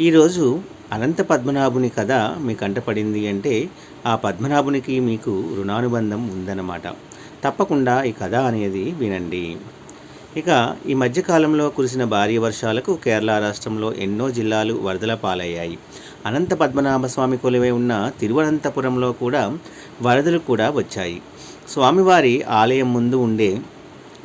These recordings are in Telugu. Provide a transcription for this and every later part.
ఈరోజు అనంత పద్మనాభుని కథ మీకు కంటపడింది అంటే ఆ పద్మనాభునికి మీకు రుణానుబంధం ఉందన్నమాట. తప్పకుండా ఈ కథ అనేది వినండి. ఇక ఈ మధ్యకాలంలో కురిసిన భారీ వర్షాలకు కేరళ రాష్ట్రంలో ఎన్నో జిల్లాలు వరదల పాలయ్యాయి. అనంత పద్మనాభ స్వామి కొలువై ఉన్న తిరువనంతపురంలో కూడా వరదలు కూడా వచ్చాయి. స్వామివారి ఆలయం ముందు ఉండే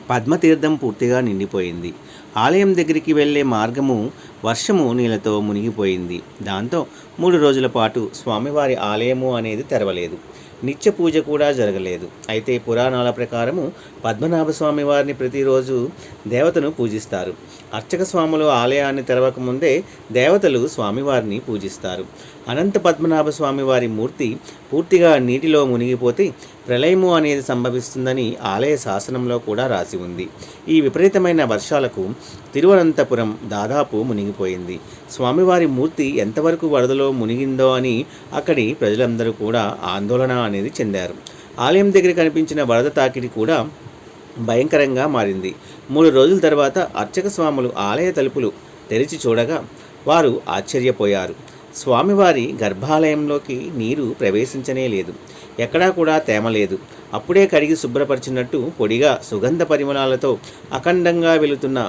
పద్మతీర్థం పూర్తిగా నిండిపోయింది. ఆలయం దగ్గరికి వెళ్ళే మార్గము వర్షము నీళ్ళతో మునిగిపోయింది. దాంతో మూడు రోజుల పాటు స్వామివారి ఆలయము అనేది తెరవలేదు. నిత్య పూజ కూడా జరగలేదు. అయితే పురాణాల ప్రకారము పద్మనాభ స్వామి వారిని ప్రతిరోజు దేవతను పూజిస్తారు. అర్చక స్వాములు ఆలయాన్ని తెరవకముందే దేవతలు స్వామివారిని పూజిస్తారు. అనంత పద్మనాభ స్వామి వారి మూర్తి పూర్తిగా నీటిలో మునిగిపోతే ప్రళయము అనేది సంభవిస్తుందని ఆలయ శాసనంలో కూడా రాసి ఉంది. ఈ విపరీతమైన వర్షాలకు తిరువనంతపురం దాదాపు మునిగిపోయింది. స్వామివారి మూర్తి ఎంతవరకు వరదలో మునిగిందో అని అక్కడి ప్రజలందరూ కూడా ఆందోళన అనేది చెందారు. ఆలయం దగ్గర కనిపించిన వరద తాకిడి కూడా భయంకరంగా మారింది. మూడు రోజుల తర్వాత అర్చక స్వాములు ఆలయ తలుపులు తెరిచి చూడగా వారు ఆశ్చర్యపోయారు. స్వామివారి గర్భాలయంలోకి నీరు ప్రవేశించనే లేదు. ఎక్కడా కూడా తేమ లేదు. అప్పుడే కడిగి శుభ్రపరిచినట్టు పొడిగా సుగంధ పరిమళాలతో అఖండంగా వెళుతున్న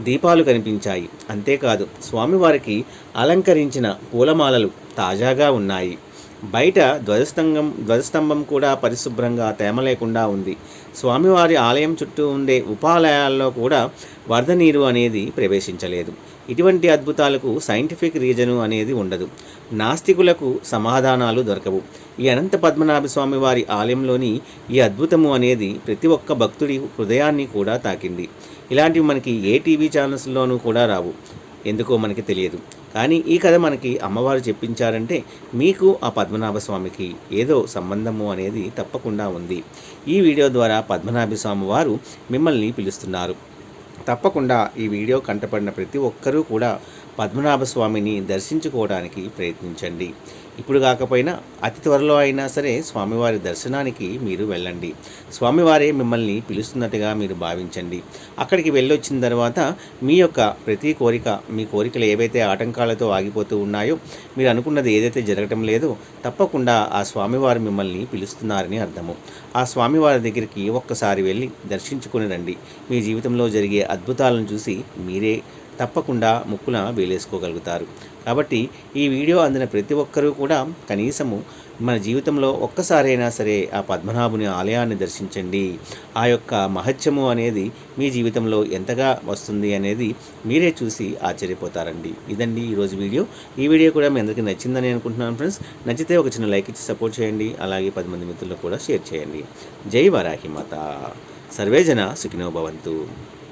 దీపాలు కనిపించాయి. అంతేకాదు స్వామివారికి అలంకరించిన పూలమాలలు తాజాగా ఉన్నాయి. బయట ధ్వజస్తంభం ధ్వజస్తంభం కూడా పరిశుభ్రంగా తేమ లేకుండా ఉంది. స్వామివారి ఆలయం చుట్టూ ఉండే ఉపాలయాల్లో కూడా వరద నీరు అనేది ప్రవేశించలేదు. ఇటువంటి అద్భుతాలకు సైంటిఫిక్ రీజను అనేది ఉండదు. నాస్తికులకు సమాధానాలు దొరకవు. ఈ అనంత పద్మనాభ స్వామి వారి ఆలయంలోని ఈ అద్భుతము అనేది ప్రతి ఒక్క భక్తుడి హృదయాన్ని కూడా తాకింది. ఇలాంటివి మనకి ఏ టీవీ ఛానల్స్లోనూ కూడా రావు. ఎందుకో మనకి తెలియదు. కానీ ఈ కథ మనకి అమ్మవారు చెప్పించారంటే మీకు ఆ పద్మనాభ స్వామికి ఏదో సంబంధము అనేది తప్పకుండా ఉంది. ఈ వీడియో ద్వారా పద్మనాభ స్వామి వారు మిమ్మల్ని పిలుస్తున్నారు. తప్పకుండా ఈ వీడియో కంటపడిన ప్రతి ఒక్కరూ కూడా పద్మనాభ స్వామిని దర్శించుకోవడానికి ప్రయత్నించండి. ఇప్పుడు కాకపోయినా అతి త్వరలో అయినా సరే స్వామివారి దర్శనానికి మీరు వెళ్ళండి. స్వామివారే మిమ్మల్ని పిలుస్తున్నట్టుగా మీరు భావించండి. అక్కడికి వెళ్ళొచ్చిన తర్వాత మీ యొక్క ప్రతి కోరిక మీ కోరికలు ఏవైతే ఆటంకాలతో ఆగిపోతూ ఉన్నాయో మీరు అనుకున్నది ఏదైతే జరగటం లేదో తప్పకుండా ఆ స్వామివారు మిమ్మల్ని పిలుస్తున్నారని అర్థము. ఆ స్వామివారి దగ్గరికి ఒక్కసారి వెళ్ళి దర్శించుకుని రండి. మీ జీవితంలో జరిగే అద్భుతాలను చూసి మీరే తప్పకుండా ముక్కున వేలేసుకోగలుగుతారు. కాబట్టి ఈ వీడియో అందిన ప్రతి ఒక్కరూ కూడా కనీసము మన జీవితంలో ఒక్కసారైనా సరే ఆ పద్మనాభుని ఆలయాన్ని దర్శించండి. ఆ యొక్క మహత్యము అనేది మీ జీవితంలో ఎంతగా వస్తుంది అనేది మీరే చూసి ఆశ్చర్యపోతారండి. ఇదండి ఈరోజు వీడియో. ఈ వీడియో కూడా మీ అందరికీ నచ్చిందని అనుకుంటున్నాను ఫ్రెండ్స్. నచ్చితే ఒక చిన్న లైక్ ఇచ్చి సపోర్ట్ చేయండి. అలాగే పది మంది మిత్రులకు కూడా షేర్ చేయండి. జై వరాహి మాత. సర్వేజన సుఖినో భవంతు.